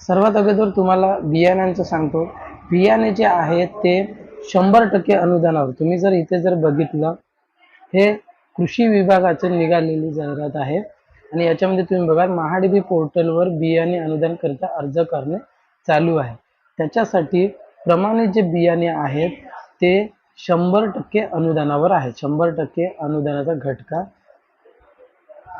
सर्वात अगोदर तुम्हाला बियाण्यांचं सांगतो. बियाणे जे आहेत ते शंभर टक्के अनुदानावर. तुम्ही जर इथे जर बघितलं हे कृषी विभागाचे निघालेली जाहिरात आहे. आणि याच्यामध्ये तुम्ही बघा महाडीबी पोर्टलवर बियाणे अनुदान करता अर्ज करणे चालू आहे. त्याच्यासाठी प्रमाणित जे बियाणे आहेत ते शंभर टक्के अनुदानावर आहे. शंभर टक्के अनुदानाचा घटका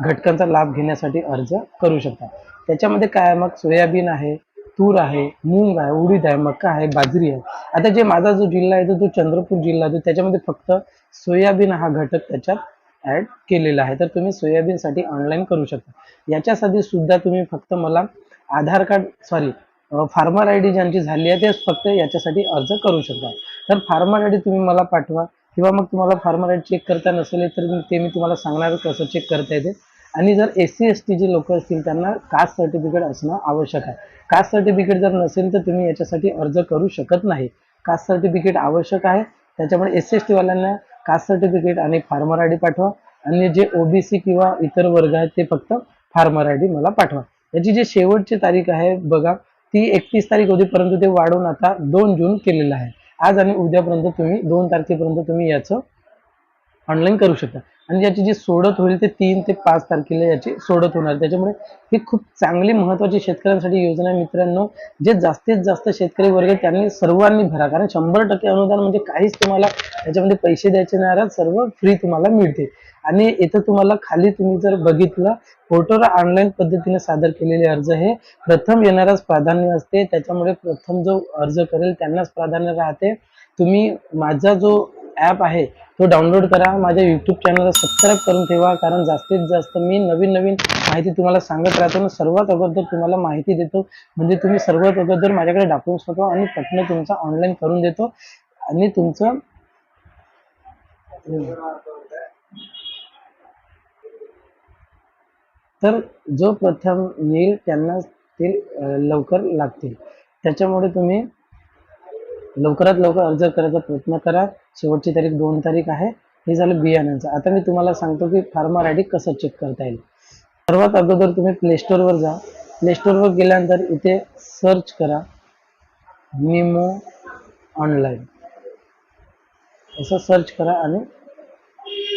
घटकांचा लाभ घेण्यासाठी अर्ज करू शकता. त्याच्यामध्ये काय आहे? मग सोयाबीन आहे तूर आहे मूग आहे उडीद आहे मका आहे बाजरी आहे. आता जे माझा जो जिल्हा आहे तो जो चंद्रपूर जिल्हा आहे त्याच्यामध्ये फक्त सोयाबीन हा घटक त्याच्यात ऍड केलेला आहे. तर तुम्ही सोयाबीनसाठी ऑनलाईन करू शकता. याच्यासाठी सुद्धा तुम्ही फक्त मला Aadhaar card sorry farmer I D ज्यांची झाली आहे तेच फक्त याच्यासाठी अर्ज करू शकता. तर फार्मर आय डी तुम्ही मला पाठवा. किंवा मग तुम्हाला फार्मर आय डी चेक करता नसेल तर ते मी तुम्हाला सांगणार कसं चेक करता येते. आणि जर एस सी एस टी जे लोक असतील त्यांना कास्ट सर्टिफिकेट असणं आवश्यक आहे. कास्ट सर्टिफिकेट जर नसेल तर तुम्ही याच्यासाठी अर्ज करू शकत नाही. कास्ट सर्टिफिकेट आवश्यक आहे. त्याच्यामुळे एस सी एस टीवाल्यांना कास्ट सर्टिफिकेट आणि फार्मर आय डी पाठवा. आणि जे ओबीसी किंवा इतर वर्ग आहेत ते फक्त फार्मर आय डी मला पाठवा. याची जी शेवटची तारीख आहे बघा ती एकतीस तारीख होती परंतु ते वाढवून आता दोन जून केलेलं आहे. आज आणि उद्यापर्यंत तुम्ही दोन तारखेपर्यंत तुम्ही याचं ऑनलाईन करू शकता. आणि याची जी सोडत होईल ते तीन ते पाच तारखेला याची सोडत होणार. त्याच्यामुळे ही खूप चांगली महत्वाची शेतकऱ्यांसाठी योजना आहे मित्रांनो. जे जास्तीत जास्त शेतकरी वर्ग त्यांनी सर्वांनी भरा. कारण शंभर टक्के अनुदान म्हणजे काहीच तुम्हाला त्याच्यामध्ये पैसे द्यायचे नाही राहत सर्व फ्री तुम्हाला मिळते. आणि इथं तुम्हाला खाली तुम्ही जर बघितलं फोटोला ऑनलाईन पद्धतीने सादर केलेले अर्ज हे प्रथम येणाराच प्राधान्य असते. त्याच्यामुळे प्रथम जो अर्ज करेल त्यांनाच प्राधान्य राहते. तुम्ही माझा जो ॲप आहे तो डाउनलोड करा. माझ्या यूट्यूब चॅनलला सबस्क्राईब करून ठेवा कारण जास्तीत जास्त मी नवीन नवीन माहिती तुम्हाला सांगत राहतो आणि सर्वात अगोदर तुम्हाला माहिती देतो. म्हणजे तुम्ही सर्वात अगोदर माझ्याकडे डॉक्युमेंट्स होतो आणि पटणं तुमचा ऑनलाईन करून देतो. आणि तुमचं तर जो प्रथम येईल त्यांना ते लवकर लागतील. त्याच्यामुळे तुम्ही लवकरात लवकर अर्ज करायचा प्रयत्न करा. शेवटची तारीख दोन तारीख आहे. हे झालं बियाण्यांचं. आता मी तुम्हाला सांगतो की फार्मर आय डी कसं चेक करता येईल. सर्वात अगोदर तुम्ही प्लेस्टोरवर जा. प्लेस्टोरवर गेल्यानंतर इथे सर्च करा. निमो ऑनलाईन असं सर्च करा आणि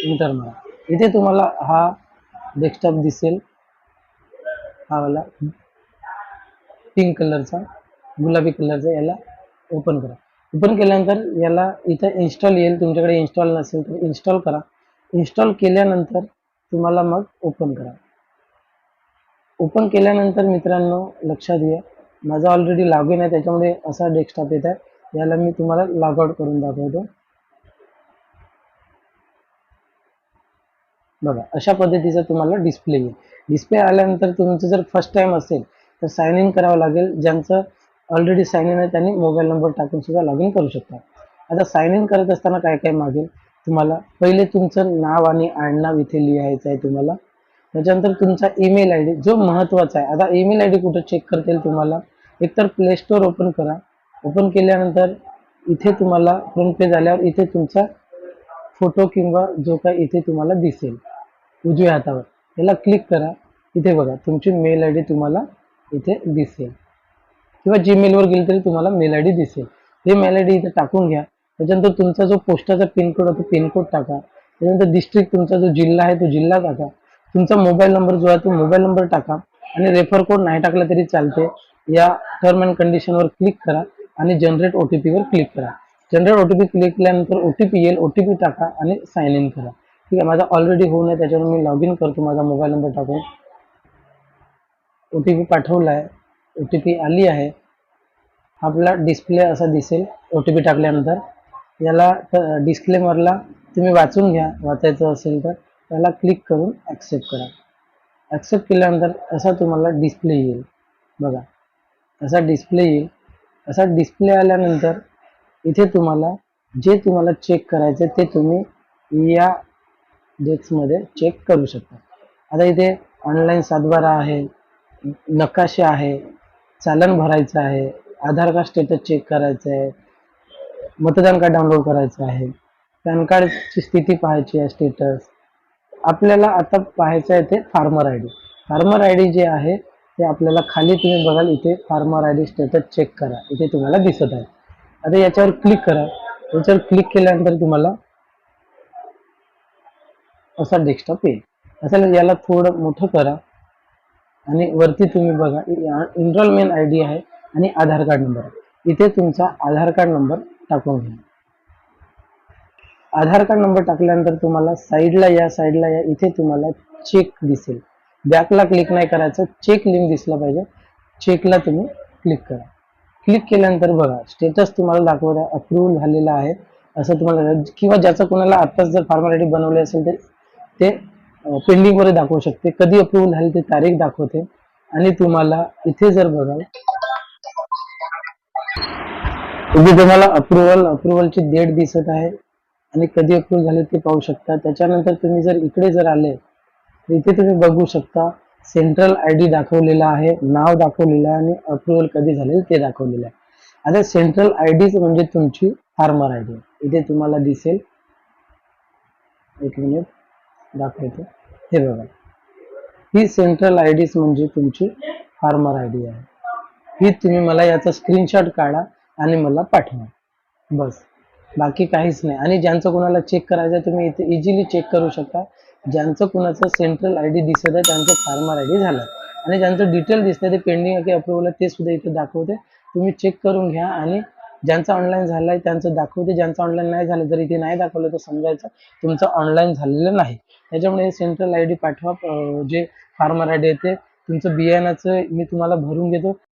इंटर मारा. इथे तुम्हाला हा डेस्कटॉप दिसेल. हा वाला पिंक कलरचा गुलाबी कलरचा याला ओपन करा. ओपन केल्यानंतर याला इथं इन्स्टॉल येईल. तुमच्याकडे इन्स्टॉल नसेल तर इन्स्टॉल करा. इन्स्टॉल केल्यानंतर तुम्हाला मग ओपन करा. ओपन केल्यानंतर मित्रांनो लक्षात घ्या. माझा ऑलरेडी लॉग इन आहे. त्याच्यामुळे असा डेस्कटॉप येत आहे. याला मी तुम्हाला लॉग आउट करून दाखवतो. बघा अशा पद्धतीचा तुम्हाला डिस्प्ले येईल. डिस्प्ले आल्यानंतर तुमचं जर फर्स्ट टाइम असेल तर साइन इन करावं लागेल. ज्यांचं ऑलरेडी साइन इन आहे त्यांनी मोबाईल नंबर टाकून सुद्धा लॉग इन करू शकता. आता साइन इन करत असताना काय काय मागेल? तुम्हाला पहिले तुमचं नाव आणि आडनाव इथे लिहायचं आहे तुम्हाला. त्याच्यानंतर तुमचा ईमेल आय डी जो महत्त्वाचा आहे. आता ईमेल आय डी कुठं चेक करता येईल तुम्हाला? एकतर प्ले स्टोअर ओपन करा. ओपन केल्यानंतर इथे तुम्हाला फ्रंट पेज आल्यावर इथे तुमचा फोटो किंवा जो काय इथे तुम्हाला दिसेल. उजव्या हातावर. याला क्लिक करा. इथे बघा तुमची मेल आय डी तुम्हाला इथे दिसेल. किंवा जीमेलवर गेली तरी तुम्हाला मेल आय डी दिसेल. हे मेल आय डी इथे टाकून घ्या. त्याच्यानंतर तुमचा जो पोस्टाचा पिनकोड आहे तो पिनकोड टाका. त्याच्यानंतर डिस्ट्रिक्ट तुमचा जो जिल्हा आहे तो जिल्हा टाका. तुमचा मोबाईल नंबर जो आहे तो मोबाईल नंबर टाका. आणि रेफर कोड नाही टाकला तरी चालते. या टर्म अँड कंडिशनवर क्लिक करा आणि जनरेट ओ टी पीवर क्लिक करा. Generate O T P click केल्यानंतर ओ टी पी येईल ओ टी पी टाका आणि साइन इन करा. ठीक आहे माझा ऑलरेडी होऊन आहे. त्याच्यावर मी लॉग इन करतो माझा मोबाईल नंबर टाकून. ओ टी पी पाठवला आहे ओ टी पी आली आहे. आपला डिस्प्ले असा दिसेल ओ टी पी टाकल्यानंतर. याला डिस्क्लेमरला तुम्ही वाचून घ्या वाचायचं असेल तर. त्याला क्लिक करून ॲक्सेप्ट करा. ॲक्सेप्ट केल्यानंतर असा तुम्हाला डिस्प्ले येईल. बघा. असा डिस्प्ले येईल. असा डिस्प्ले आल्यानंतर इथे तुम्हाला जे तुम्हाला चेक करायचं ते तुम्ही या डेस्कमध्ये चेक करू शकता. आता इथे ऑनलाईन सातबारा आहे नकाशे आहे चालन भरायचं आहे. आधार कार्ड स्टेटस चेक करायचं आहे मतदान कार्ड डाउनलोड करायचं आहे पॅन कार्डची स्थिती पाहायची आहे स्टेटस आपल्याला आता पाहायचं आहे ते farmer I D farmer I D जे आहे ते आपल्याला खाली तुम्ही बघाल इथे farmer I D status check करा. इथे तुम्हाला दिसत आहे. आता याच्यावर क्लिक करा. याच्यावर क्लिक केल्यानंतर तुम्हाला असा डेस्कटॉप येईल. असं याला थोडं मोठं करा. आणि वरती तुम्ही बघा इनरोलमेंट आय डी आहे. आणि आधार कार्ड नंबर. इथे तुमचा आधार कार्ड नंबर टाकून घ्या. आधार कार्ड नंबर टाकल्यानंतर तुम्हाला साईडला या साईडला या इथे तुम्हाला चेक दिसेल. बॅकला क्लिक नाही करायचं चेक लिंक दिसला पाहिजे. चेकला तुम्ही क्लिक करा. क्लिक केल्यानंतर बघा स्टेटस तुम्हाला दाखवत आहे अप्रूव्ह झालेला आहे असं तुम्हाला किंवा ज्याचं कोणाला आत्ताच जर फॉर्मॅलिटी बनवली असेल तर ते पेंडिंगमध्ये दाखवू शकते. कधी अप्रूव्हल झाली ते तारीख दाखवते. आणि तुम्हाला इथे जर बघाल इथे तुम्हाला अप्रुव्हल अप्रुव्हलची डेट दिसत आहे आणि कधी अप्रूव्ह झाले ते पाहू शकता. त्याच्यानंतर तुम्ही जर इकडे जर आले तर इथे तुम्ही बघू शकता सेंट्रल आय डी दाखवलेला आहे नाव दाखवलेलं आहे आणि अप्रुव्हल कधी झाले ते दाखवलेलं आहे. आता सेंट्रल आय डी म्हणजे तुमची फार्मर आय डी इथे तुम्हाला दिसेल. एक मिनिट दाखवतो. हे बघा. ही सेंट्रल आय डी म्हणजे तुमची फार्मर आय डी आहे. ही तुम्ही मला याचा स्क्रीनशॉट काढा. आणि मला पाठवा. बस. बाकी काहीच नाही. आणि ज्यांचं कोणाला चेक करायचं आहे तुम्ही इथे इझिली चेक करू शकता. ज्यांचं कोणाचं सेंट्रल आय डी दिसत आहे त्यांचं फार्मर आय डी झालं. आणि ज्यांचं डिटेल दिसतंय ते पेंडिंग की अप्रुव्हल आहे ते सुद्धा इथे दाखवते. तुम्ही चेक करून घ्या आणि ज्यांचं ऑनलाईन झालं आहे त्यांचं दाखवते. ज्यांचं ऑनलाईन नाही झालं जर इथे नाही दाखवलं तर समजायचं तुमचं ऑनलाईन झालेलं नाही. त्याच्यामुळे सेंट्रल आय डी पाठवा. जे फार्मर आय डी आहे ते. तुमचं बियाणाचं मी तुम्हाला भरून घेतो.